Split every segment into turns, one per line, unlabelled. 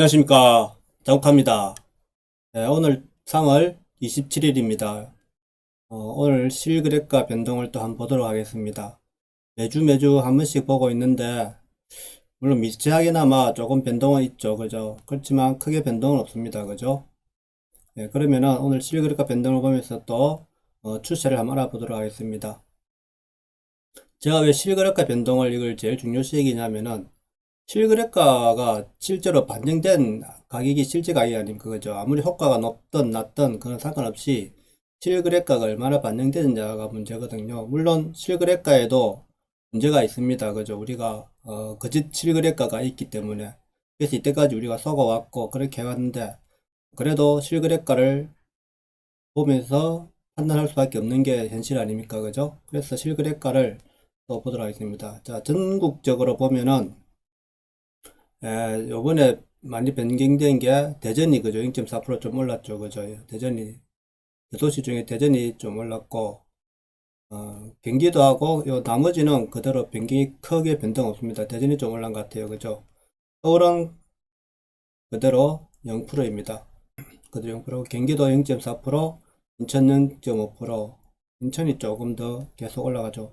안녕하십니까. 자욱합니다. 네, 오늘 3월 27일입니다. 오늘 실거래가 변동을 또 한번 보도록 하겠습니다. 매주 매주 한 번씩 보고 있는데, 물론 미세하게나마 조금 변동은 있죠. 그죠? 그렇지만 크게 변동은 없습니다. 그죠? 네, 그러면은 오늘 실거래가 변동을 보면서 또 어, 추세를 한번 알아보도록 하겠습니다. 제가 왜 실거래가 변동을 이걸 제일 중요시 얘기냐면은 실거래가가 실제로 반영된 가격이 실제 가격이 아닙니까? 그죠? 아무리 효과가 높든 낮든 그건 상관없이 실거래가가 얼마나 반영되느냐가 문제거든요. 물론 실거래가에도 문제가 있습니다. 그죠? 우리가 어, 거짓 실거래가가 있기 때문에 그래서 이때까지 우리가 속아왔고 그렇게 해왔는데 그래도 실거래가를 보면서 판단할 수밖에 없는 게 현실 아닙니까? 그죠? 그래서 실거래가를 또 보도록 하겠습니다. 자, 전국적으로 보면은 에, 요번에 많이 변경된 게 대전이 그죠? 0.4%좀 올랐죠. 그죠? 대전이, 도시 중에 대전이 좀 올랐고, 어, 경기도하고 요 나머지는 그대로 변경이 크게 변동 없습니다. 대전이 좀 올란 것 같아요. 그죠? 서울은 그대로 0%입니다. 그대로 0%, 경기도 0.4%, 인천 0.5%, 인천이 조금 더 계속 올라가죠.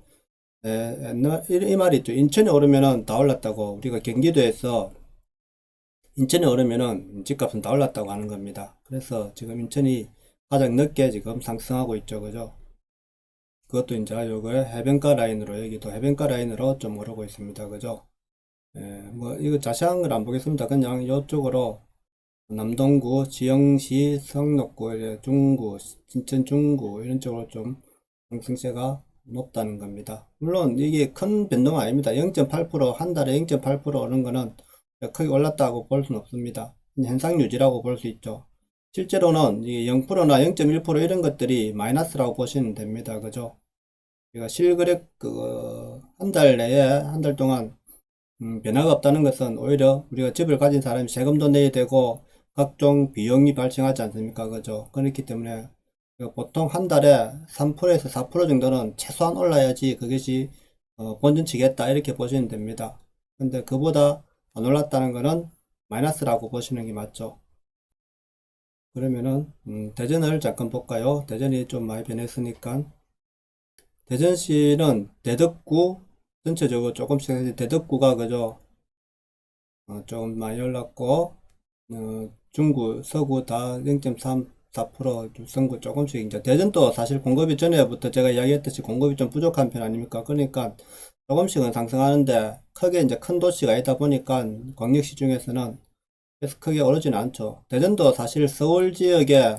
에, 옛날, 이, 이 말이 있죠. 인천이 오르면은 다 올랐다고. 우리가 경기도에서 인천이 오르면은 집값은 다 올랐다고 하는 겁니다. 그래서 지금 인천이 가장 늦게 지금 상승하고 있죠. 그죠? 그것도 이제 요거 해변가 라인으로 여기도 해변가 라인으로 좀 오르고 있습니다. 그죠? 예, 뭐 이거 자세한 걸 안 보겠습니다. 그냥 이쪽으로 남동구, 지영시, 성록구, 중구, 진천 중구 이런 쪽으로 좀 상승세가 높다는 겁니다. 물론 이게 큰 변동은 아닙니다. 0.8%, 한 달에 0.8% 오른 거는 크게 올랐다고 볼 수는 없습니다. 현상 유지라고 볼 수 있죠. 실제로는 0%나 0.1% 이런 것들이 마이너스라고 보시면 됩니다. 그죠? 우리가 실거래 그, 한 달 내에, 한 달 동안, 음, 변화가 없다는 것은 오히려 우리가 집을 가진 사람이 세금도 내야 되고, 각종 비용이 발생하지 않습니까? 그죠? 그렇기 때문에, 보통 한 달에 3%에서 4% 정도는 최소한 올라야지 그것이 어, 본전 치겠다 이렇게 보시면 됩니다. 근데 그보다 안 올랐다는 것은 마이너스라고 보시는 게 맞죠. 그러면은 음, 대전을 잠깐 볼까요? 대전이 좀 많이 변했으니까 대전시는 대덕구 전체적으로 조금씩 대덕구가 그죠? 어, 조금 많이 올랐고 어, 중구, 서구 다 0.3 4% 선거 조금씩 이제 대전도 사실 공급이 전에부터 제가 이야기했듯이 공급이 좀 부족한 편 아닙니까? 그러니까 조금씩은 상승하는데 크게 이제 큰 도시가 아니다 보니까 광역시 중에서는 그래서 크게 오르지는 않죠. 대전도 사실 서울 지역에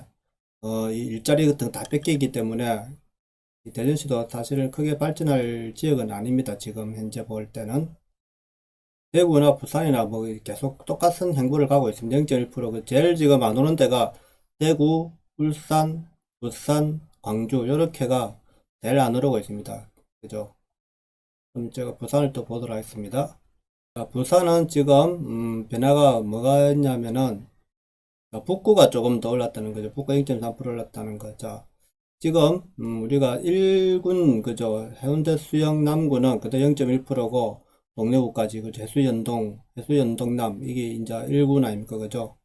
어, 일자리 같은 거 다 뺏기기 때문에 대전시도 사실은 크게 발전할 지역은 아닙니다. 지금 현재 볼 때는 대구나 부산이나 뭐 계속 똑같은 행보를 가고 있습니다. 0.1%그 제일 지금 안 오는 데가 대구, 울산, 부산, 광주 이렇게가 제일 안 오르고 있습니다. 그죠? 그럼 제가 부산을 또 보도록 하겠습니다. 자, 부산은 지금 음, 변화가 뭐가 있냐면은 자, 북구가 조금 더 올랐다는 거죠. 북구 0.3% 올랐다는 거. 자, 지금 음, 우리가 1군 그죠? 해운대 수영 남구는 그때 0.1%고 동래구까지 그 해수 연동, 해수 연동남 이게 이제 1군 아닙니까? 그죠?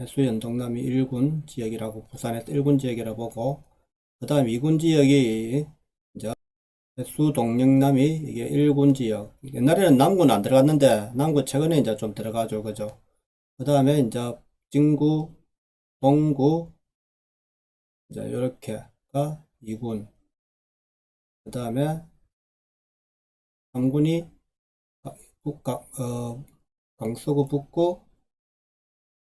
해수 연동남이 1군 지역이라고 부산에서 1군 지역이라고 보고 그 다음 2군 지역이 수동영남이 이게 1군 지역. 옛날에는 남구는 안 들어갔는데 남구 최근에 이제 좀 들어가죠. 그죠? 그 다음에 이제 진구 동구 이제 이렇게가 2군. 그 다음에 3군이 북강 어, 강서구 북구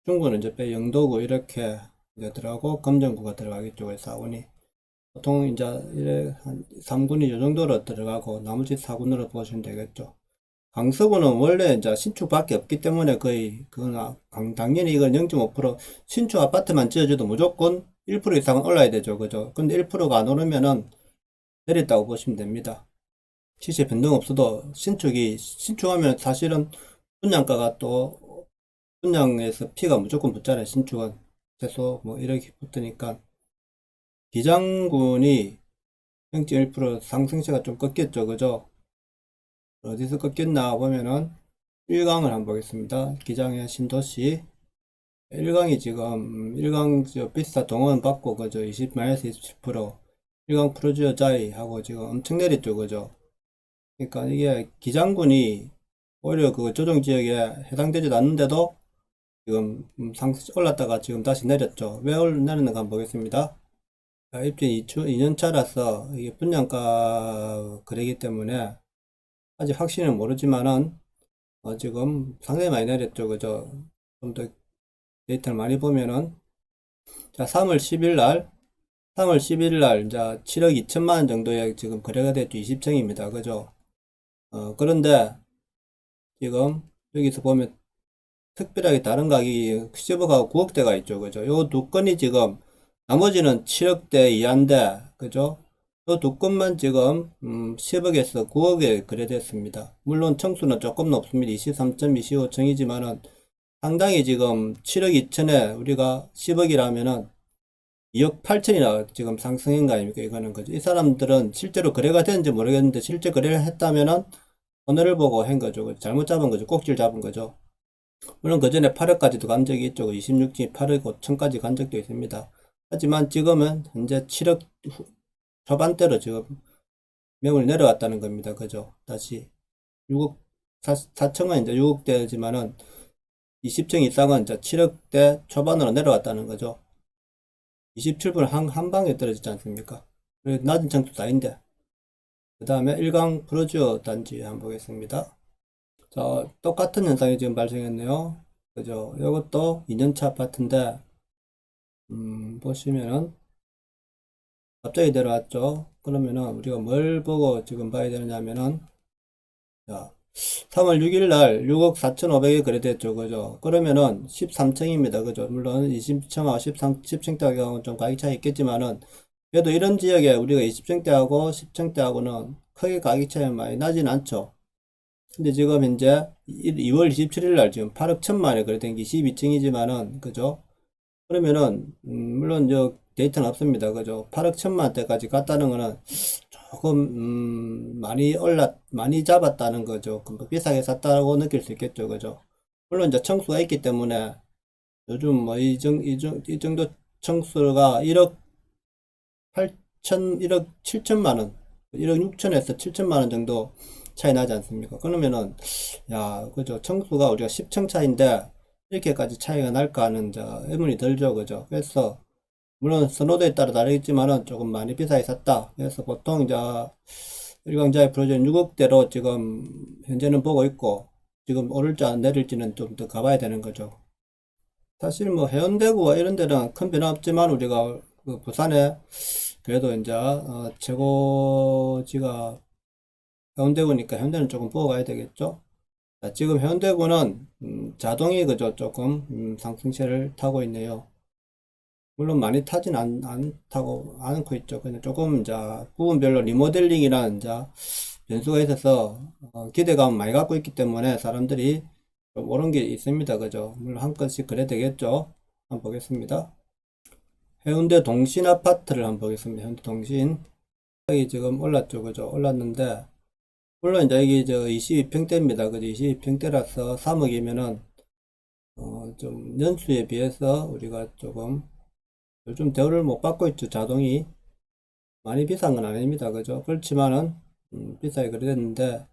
중구는 이제 빼 영도구 이렇게 이제 들어가고 검정구가 들어가겠죠. 그래서 4군이 보통 이제 한 3군이 이 정도로 들어가고 나머지 4군으로 보시면 되겠죠. 강서구는 원래 이제 신축밖에 없기 때문에 거의 그건 당연히 이건 0.5% 신축 아파트만 지어줘도 무조건 1% 이상은 올라야 되죠. 그죠? 근데 1%가 안 오르면은 내렸다고 보시면 됩니다. 시세 변동 없어도 신축이 신축하면 사실은 분양가가 또 분양에서 피가 무조건 붙잖아요. 신축은 최소 뭐 이렇게 붙으니까 기장군이 0.1% 상승세가 좀 꺾였죠. 그죠? 어디서 꺾였나 보면은 1강을 한번 보겠습니다. 기장의 신도시. 1강이 지금 1강 저 비싸 동원 받고 그죠? 20 마이너스 27% 1강 프로지오 자이 하고 지금 엄청 내렸죠. 그죠? 그러니까 이게 기장군이 오히려 그 조정 지역에 해당되지도 않는데도 지금 음, 상 올랐다가 지금 다시 내렸죠. 왜 올- 내렸는가 한번 보겠습니다. 자, 입주 2주 2년차라서 이게 분양가 거래이기 때문에 아직 확신은 모르지만은 어, 지금 상당히 많이 내렸죠. 그죠? 좀 더 데이터를 많이 보면은. 자 3월 10일 날 3월 11일 날 이제 7억 2천만 원 정도에 지금 거래가 됐죠. 20층입니다. 그죠? 어, 그런데 지금 여기서 보면 특별하게 다른 가격이 10억하고 9억대가 있죠. 그죠? 요 두 건이 지금 나머지는 7억대 이하인데 그죠 요두 건만 지금 음, 10억에서 9억에 거래됐습니다 물론 청수는 조금 높습니다 23.25층이지만은 상당히 지금 7억 2천에 우리가 10억이라면은 2억 8천이나 지금 상승인 거 아닙니까? 이거는 거죠. 이 사람들은 실제로 거래가 됐는지 모르겠는데 실제 거래를 했다면은 오늘을 보고 한 거죠. 그 잘못 잡은 거죠. 꼭지를 잡은 거죠. 물론 그 전에 8억까지도 간 적이 있죠. 26층이 8억 5천까지 간 적도 있습니다. 하지만 지금은 현재 7억 후- 초반대로 지금 매물이 내려왔다는 겁니다. 그죠? 다시 6억 4, 4층은 이제 6억대지만은 20층 이상은 이제 7억대 초반으로 내려왔다는 거죠. 27분 한, 한 방에 떨어지지 않습니까? 낮은 층도 다인데. 그 다음에 1강 프로지오 단지 한번 보겠습니다. 자, 똑같은 현상이 지금 발생했네요. 그죠? 이것도 2년차 아파트인데, 음, 보시면은, 갑자기 내려왔죠? 그러면은, 우리가 뭘 보고 지금 봐야 되느냐면은, 자, 3월 6일 날 6억 4,500에 거래됐죠. 그죠? 그러면은 13층입니다. 그죠? 물론 20층하고 13, 10층대하고는 좀 가격 차이 있겠지만은 그래도 이런 지역에 우리가 20층대하고 10층대하고는 크게 가격 차이 많이 나진 않죠. 근데 지금 현재 2월 27일 날 지금 8억 1천만에 거래된 게 12층이지만은 그죠? 그러면은 음, 물론 저 데이터는 없습니다. 그죠? 8억 1천만 대까지 갔다는 거는 조금 음, 많이 올랐 많이 잡았다는 거죠. 비싸게 샀다고 느낄 수 있겠죠, 그죠? 물론 이제 청수가 있기 때문에 요즘 뭐이이 정도 청수가 1억 8천, 1억 7천만 원, 1억 6천에서 7천만 원 정도 차이 나지 않습니까? 그러면은 야, 그죠? 청수가 우리가 10층 차인데 이렇게까지 차이가 날까 하는 이제 의문이 들죠, 그죠? 그래서 물론 선호도에 따라 다르겠지만은 조금 많이 비싸게 샀다. 그래서 보통 이제 일광자의 프로젝트 6억대로 지금 현재는 보고 있고 지금 오를지 안 내릴지는 좀 더 가봐야 되는 거죠. 사실 뭐 해운대구와 이런 데는 큰 변화 없지만 우리가 그 부산에 그래도 이제 어, 최고지가 해운대구니까 해운대는 조금 보고 가야 되겠죠. 자, 지금 해운대구는 음, 자동이 그저 조금 음, 상승세를 타고 있네요. 물론 많이 타진 않, 않다고 않고 있죠. 그냥 조금 이제 부분별로 리모델링이라는 이제 변수가 있어서 어, 기대감 많이 갖고 있기 때문에 사람들이 좀 오른 게 있습니다. 그죠? 물론 한 건씩 그래 되겠죠. 한번 보겠습니다. 해운대 동신 아파트를 한번 보겠습니다. 해운대 동신 여기 지금 올랐죠. 그죠? 올랐는데 물론 이제 이게 저 22평대입니다. 그죠? 22평대라서 3억이면은 어, 좀 연수에 비해서 우리가 조금 요즘 대우를 못 받고 있죠. 자동이 많이 비싼 건 아닙니다. 그죠? 그렇지만은 음, 비싸게 거래됐는데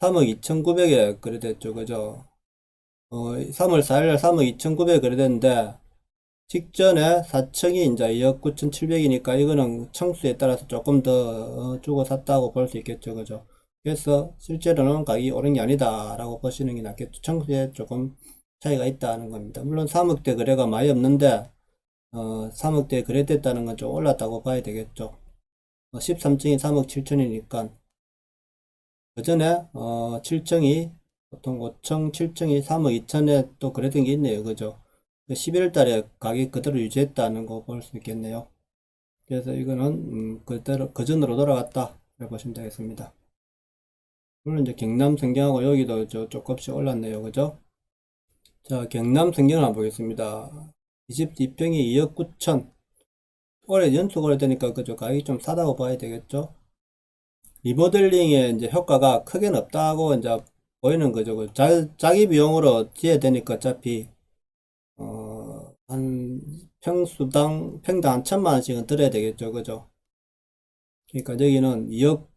3억 2,900에 거래됐죠. 그죠? 어, 3월 4일 3억 2,900에 거래됐는데 직전에 4층이 이제 2억 9,700이니까 이거는 청수에 따라서 조금 더 어, 주고 샀다고 볼 수 있겠죠. 그죠? 그래서 실제로는 가격이 오른 게 아니다라고 보시는 게 낫겠죠. 청수에 조금 차이가 있다는 겁니다. 물론 3억대 거래가 많이 없는데 어, 3억대 거래됐다는 건 좀 올랐다고 봐야 되겠죠. 어, 13층이 3억 7천이니까 그 전에 어, 7층이 보통 5층, 7층이 3억 2천에 또 거래된 게 있네요. 그죠? 11월 달에 가격 그대로 유지했다는 거 볼 수 있겠네요. 그래서 이거는 음, 그대로 그 전으로 돌아갔다 이렇게 보시면 되겠습니다. 물론 이제 경남 성경하고 여기도 저 조금씩 올랐네요. 그죠? 자, 경남 성경을 한번 보겠습니다. 22평이 2억 9천. 올해 연속 오래되니까 그죠? 가격이 좀 싸다고 봐야 되겠죠? 리모델링의 이제 효과가 크게는 없다고 이제 보이는 거죠. 그 자, 자기 비용으로 지어야 되니까 어차피, 어, 한 평수당, 평당 한 천만 원씩은 들어야 되겠죠. 그죠? 그러니까 여기는 2억,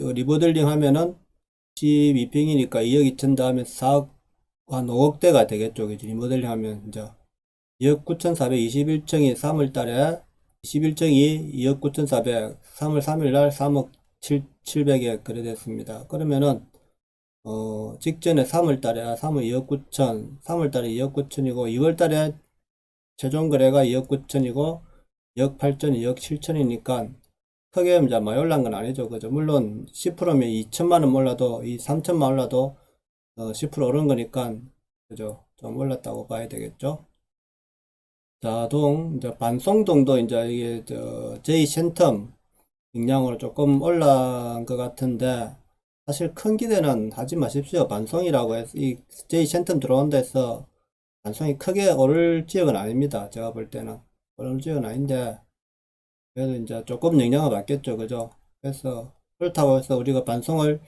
어, 리모델링 하면은 12평이니까 2억 2천 다음에 4억, 한 5억대가 되겠죠. 그죠? 리모델링 하면 이제 2억 9,421층이 3월 달에 21층이 2억 9,400, 3월 3일 날 3억 7, 700에 거래됐습니다. 그러면은 어, 직전에 3월 달에 3월 2억 9천, 3월 달에 2억 9천이고 2월 달에 최종 거래가 2억 9천이고 2억 8천, 2억 7천이니까 크게 이제 많이 올란 건 아니죠. 그죠? 물론 10%면 2천만 원 몰라도 이 3천만 원 올라도 어, 10% 오른 거니까 그죠? 좀 올랐다고 봐야 되겠죠. 자동 이제 반송동도 이제 이게 저 J 센텀 ing량으로 조금 올라간 것 같은데 사실 큰 기대는 하지 마십시오. 반송이라고 해서 이 J 센텀 들어온다 해서 반송이 크게 오를 지역은 아닙니다. 제가 볼 때는 오를 지역은 아닌데 그래도 이제 조금 영향을 받겠죠. 그죠? 그래서 그렇다고 해서 우리가 반송을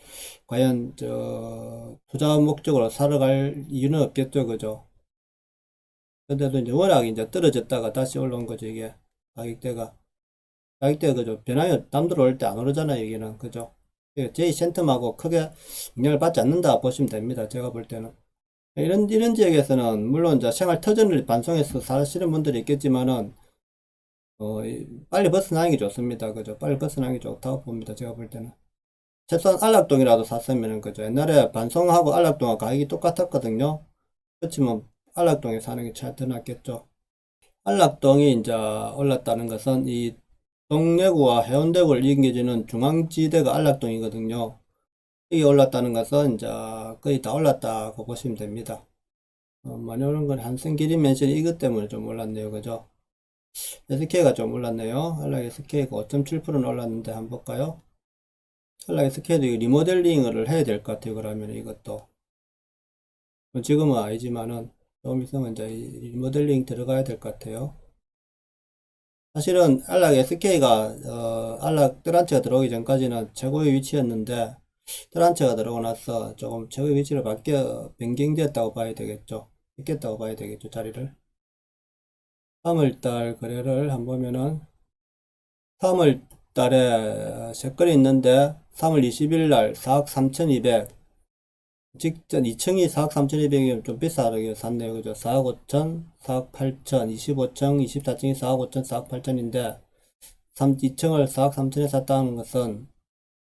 과연 저 투자 목적으로 사러 갈 이유는 없겠죠. 그죠? 근데도 이제 워낙 이제 떨어졌다가 다시 올라온 거죠, 이게. 가격대가. 가격대가 그죠. 변화가 남들 올때 안 오르잖아요, 여기는. 그죠. J 센텀하고 크게 영향을 받지 않는다 보시면 됩니다. 제가 볼 때는. 이런, 이런 지역에서는, 물론 이제 생활 터전을 반송해서 사시는 분들이 있겠지만은, 어, 이- 빨리 벗어나는 게 좋습니다. 그죠. 빨리 벗어나는 게 좋다고 봅니다. 제가 볼 때는. 최소한 안락동이라도 샀으면은, 그죠. 옛날에 반송하고 안락동하고 가격이 똑같았거든요. 그렇지만, 안락동에 사는 게잘더 낫겠죠. 안락동이 이제 올랐다는 것은 이 동래구와 해운대구를 이겨주는 중앙지대가 안락동이거든요. 이게 올랐다는 것은 이제 거의 다 올랐다고 보시면 됩니다. 어, 많이 오른 건 한승길이 맨션이 이것 때문에 좀 올랐네요. 그죠? SK가 좀 올랐네요. 안락 SK가 5.7%는 올랐는데 한번 볼까요? 안락 SK도 리모델링을 해야 될 것 같아요. 그러면 이것도. 뭐 지금은 아니지만은 좀 있으면 이제 이 리모델링 들어가야 될 것 같아요. 사실은 안락 SK가 어, 안락 뜨란체가 들어오기 전까지는 최고의 위치였는데 뜨란체가 들어오고 나서 조금 최고의 위치를 바뀌어 변경되었다고 봐야 되겠죠. 있겠다고 봐야 되겠죠, 자리를. 3월달 거래를 한번 보면은 3월 달에 세 건이 있는데 3월 20일 날 4억 3,200 직전 2층이 4억 3,200이면 좀 비싸게 샀네요. 그죠? 4억 5천, 4억 8천, 25층, 24층이 4억 5천, 4억 8천인데 3, 2층을 4억 3천에 샀다는 것은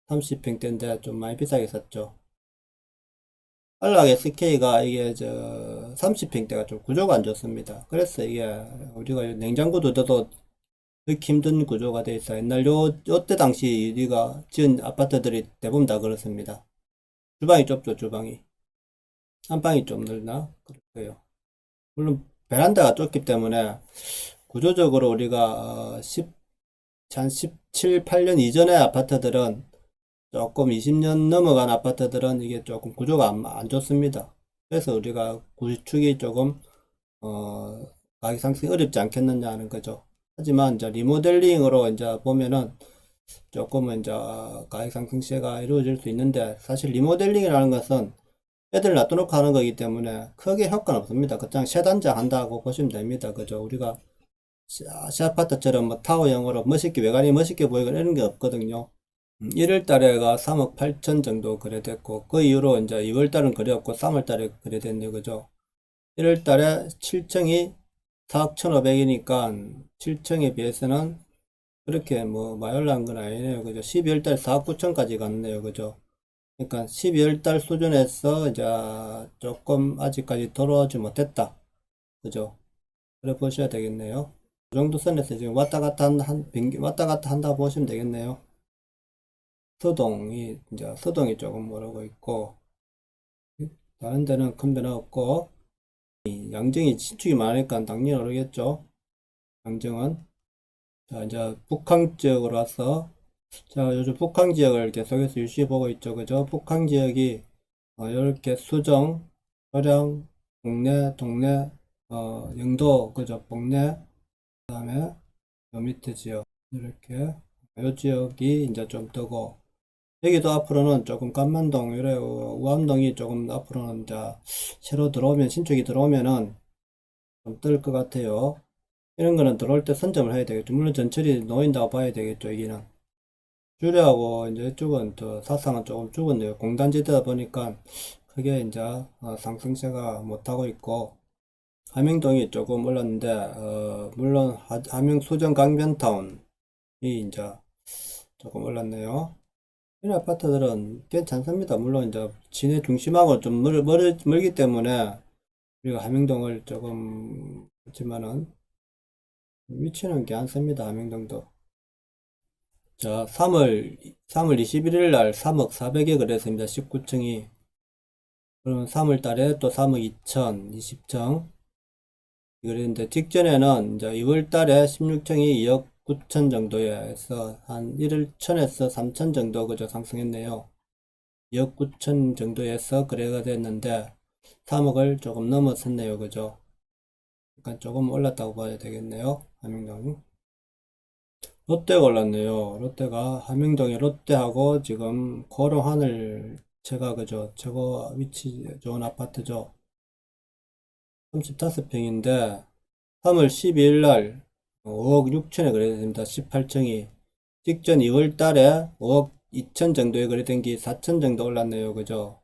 30평대인데 좀 많이 비싸게 샀죠. 안락 SK가 이게 저 30평대가 좀 구조가 안 좋습니다. 그래서 이게 우리가 냉장고 두어도 넣기 힘든 구조가 돼 있어. 옛날 요, 요때 당시 우리가 지은 아파트들이 대부분 다 그렇습니다. 주방이 좁죠, 주방이. 안방이 좀 넓나? 그렇고요. 물론 베란다가 좁기 때문에 구조적으로 우리가 어, 10, 한 17, 8년 이전의 아파트들은 조금 20년 넘어간 아파트들은 이게 조금 구조가 안, 안 좋습니다. 그래서 우리가 구축이 조금 어, 가격 상승이 어렵지 않겠느냐 하는 거죠. 하지만 이제 리모델링으로 이제 보면은 조금은 이제 가격 상승 시세가 이루어질 수 있는데 사실 리모델링이라는 것은 애들 놔둬놓고 하는 거기 때문에 크게 효과는 없습니다. 그냥 세 단자 한다고 보시면 됩니다. 그죠? 우리가 시- 시아파트처럼 뭐 타워형으로 멋있게 외관이 멋있게 보이고 이런 게 없거든요. 1월 달에가 3억 8천 정도 거래됐고 그 이후로 이제 2월 달은 거래 없고 3월 달에 거래됐네요. 그죠? 1월 달에 7층이 4억 1,500이니까 7층에 비해서는 그렇게 뭐 올라간 건 아니네요. 그죠? 12월 달 4억 9천까지 갔네요. 그죠? 그러니까 12월 달 수준에서 이제 조금 아직까지 돌아오지 못했다. 그죠? 그래 보셔야 되겠네요. 그 정도 선에서 지금 왔다 갔다 한, 한 빙- 왔다 갔다 한다 보시면 되겠네요. 서동이 이제 서동이 조금 오르고 있고 다른 데는 큰 변화 없고 이 양정이 신축이 많으니까 당연히 오르겠죠. 양정은 자 이제 북한 지역으로 와서 자 요즘 북한 지역을 계속해서 유시해 보고 있죠. 그죠? 북한 지역이 어, 이렇게 수정, 소량, 동래, 동래, 어, 영도, 그죠? 복내, 그 다음에 요 밑에 지역 이렇게 요 지역이 이제 좀 뜨고 여기도 앞으로는 조금 감만동, 이래 어, 우암동이 조금 앞으로는 이제 새로 들어오면 신축이 들어오면은 좀 뜰 것 같아요. 이런 거는 들어올 때 선점을 해야 되겠죠. 물론 전철이 놓인다고 봐야 되겠죠. 여기는 주례하고 이제 이쪽은 또 사상은 조금 죽었네요. 공단지대다 보니까 크게 이제 어, 상승세가 못하고 있고 함영동이 조금 올랐는데 어, 물론 하- 함영 수정 강변타운이 이제 조금 올랐네요. 이런 아파트들은 괜찮습니다. 물론 이제 시내 중심하고 좀 멀, 멀, 멀기 때문에 우리가 함영동을 조금 그렇지만은 위치는 괜찮습니다. 함영동도. 자, 3월 3월 21일 날 3억 4백에 거래했습니다. 19층이. 그러면 3월 달에 또 3억 2천 20층. 그랬는데 직전에는 이제 2월 달에 16층이 2억 9천 정도에서 한 1월 1천에서 3천 정도 그저 상승했네요. 2억 9천 정도에서 거래가 됐는데 3억을 조금 넘어섰네요. 그죠? 그러니까 조금 올랐다고 봐야 되겠네요. 함영동. 롯데가 올랐네요. 롯데가 함영동에 롯데하고 지금 고롱하늘 제가 그죠? 최고 위치 좋은 아파트죠. 35평인데 3월 12일 날 5억 6천에 거래됐습니다. 18층이 직전 2월 달에 5억 2천 정도에 거래된 게 4천 정도 올랐네요. 그죠?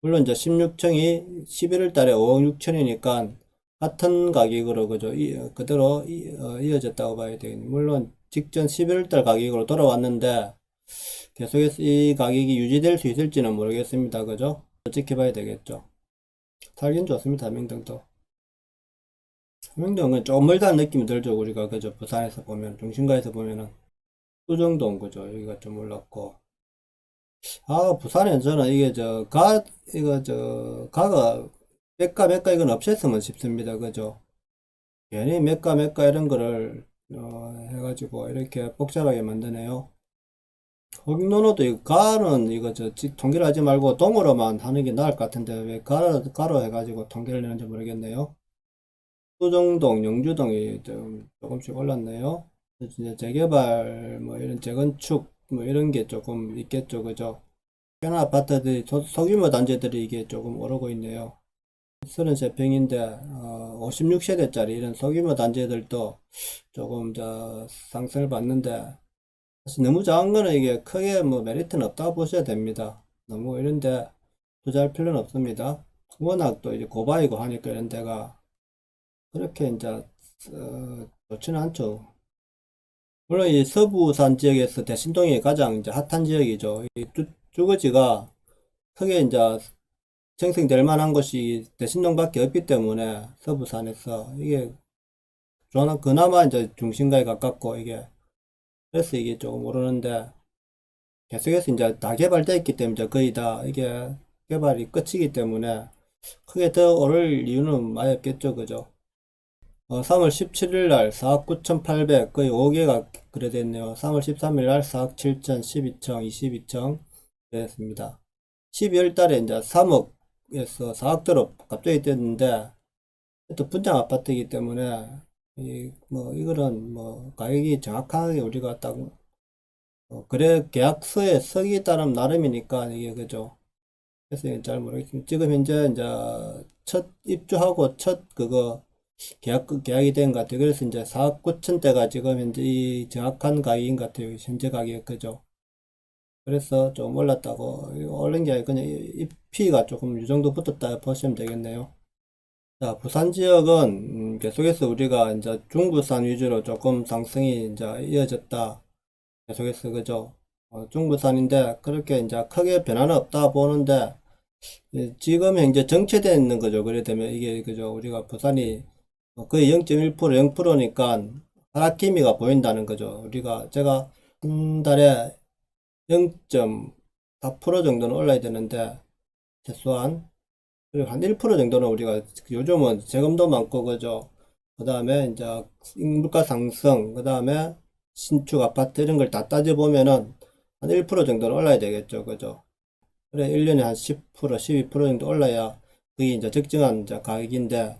물론 이제 16층이 11월 달에 5억 6천이니까 같은 가격으로 그죠? 이, 그대로 이, 어, 이어졌다고 봐야 되겠네요. 물론 직전 11월 달 가격으로 돌아왔는데 계속해서 이 가격이 유지될 수 있을지는 모르겠습니다. 그죠? 지켜봐야 되겠죠. 살긴 좋습니다. 함영동도. 함영동은 조금 멀다는 느낌이 들죠. 우리가 그죠? 부산에서 보면 중심가에서 보면은 수정동 그죠? 여기가 좀 올랐고 아 부산에 저는 이게 저 가 이거 저 가가 몇가 몇가 이건 없앴으면 싶습니다. 그죠? 괜히 몇가 몇가 이런 거를 어, 해가지고 이렇게 복잡하게 만드네요. 거기노노도 이거 가는 이거 저 지- 통계를 하지 말고 동으로만 하는 게 나을 것 같은데 왜 가로 가로 해가지고 통계를 내는지 모르겠네요. 수정동, 영주동이 좀 조금씩 올랐네요. 이제 재개발 뭐 이런 재건축 뭐 이런 게 조금 있겠죠, 그죠? 현아 아파트들이 소, 소규모 단지들이 이게 조금 오르고 있네요. 33평인데 어, 56세대짜리 이런 소규모 단지들도 조금 저 상승을 받는데 사실 너무 작은 거는 이게 크게 뭐 메리트는 없다고 보셔야 됩니다. 너무 이런데 투자할 필요는 없습니다. 워낙 또 이제 고바이고 하니까 이런 데가 그렇게 이제 어, 좋지는 않죠. 물론 이 서부산 지역에서 대신동이 가장 이제 핫한 지역이죠. 이 주, 주거지가 크게 이제 생성될 만한 곳이 대신동밖에 없기 때문에 서부산에서 이게 저는 그나마 이제 중심가에 가깝고 이게 그래서 이게 조금 오르는데 계속해서 이제 다 개발되어 있기 때문에 거의 다 이게 개발이 끝이기 때문에 크게 더 오를 이유는 많이 없겠죠, 그죠? 어, 3월 17일 날 4억 9,800 거의 5개가 거래됐네요. 3월 13일 날 4억 7천 12청 22청 그랬습니다. 12월 달에 이제 3억에서 4억대로 갑자기 뛰었는데 또 분양 아파트이기 때문에 이 뭐 이거는 뭐 가격이 정확하게 우리가 딱 어, 거래 계약서에 서기 따름 나름이니까 이게 그죠. 그래서 잘 모르겠습니다. 지금 현재 이제 첫 입주하고 첫 그거 계약, 계약이 된 것 같아요. 그래서 이제 4억 9천 대가 지금 현재 이 정확한 가격인 것 같아요. 현재 가격, 그죠? 그래서 좀 올랐다고, 오른 게 아니고 그냥 입피가 조금 이 정도 붙었다 보시면 되겠네요. 자, 부산 지역은 음, 계속해서 우리가 이제 중부산 위주로 조금 상승이 이제 이어졌다. 계속해서, 그죠? 어, 중부산인데 그렇게 이제 크게 변화는 없다 보는데 예, 지금 현재 정체되어 있는 거죠. 그래 되면 이게 그죠? 우리가 부산이 어, 거의 0.1% 0%니까 하락 기미가 보인다는 거죠. 우리가 제가 한 달에 0.4% 정도는 올라야 되는데 최소한 그리고 한 1% 정도는 우리가 요즘은 세금도 많고 그죠. 그 다음에 이제 물가 상승, 그 다음에 신축 아파트 이런 걸 다 따져보면은 한 1% 정도는 올라야 되겠죠. 그죠. 그래 1년에 한 10%, 12% 정도 올라야 그게 이제 적정한 이제 가격인데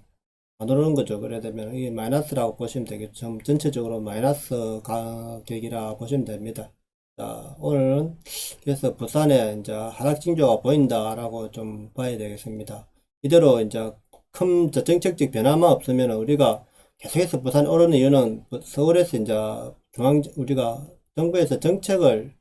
안 오르는 거죠. 그래 되면 이게 마이너스라고 보시면 되겠죠. 전체적으로 마이너스 가격이라 보시면 됩니다. 자, 오늘은 그래서 부산에 이제 하락 징조가 보인다라고 좀 봐야 되겠습니다. 이대로 이제 큰저 정책적 변화만 없으면 우리가 계속해서 부산 오르는 이유는 부- 서울에서 이제 중앙 우리가 정부에서 정책을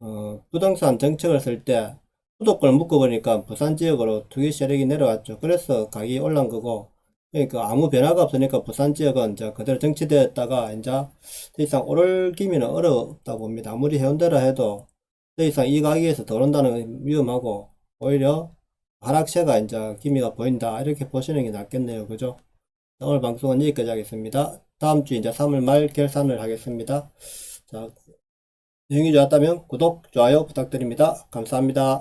어, 부동산 정책을 쓸 때 수도권을 묶어보니까 부산 지역으로 투기 세력이 내려왔죠. 그래서 가격이 올란 거고, 그러니까 아무 변화가 없으니까 부산 지역은 이제 그대로 정치되었다가 이제 더 이상 오를 기미는 어렵다 봅니다. 아무리 해운대라 해도 더 이상 이 가격에서 더 오른다는 건 위험하고, 오히려 하락세가 이제 기미가 보인다. 이렇게 보시는 게 낫겠네요. 그죠? 자, 오늘 방송은 여기까지 하겠습니다. 다음 주 이제 3월 말 결산을 하겠습니다. 자, 내용이 좋았다면 구독, 좋아요 부탁드립니다. 감사합니다.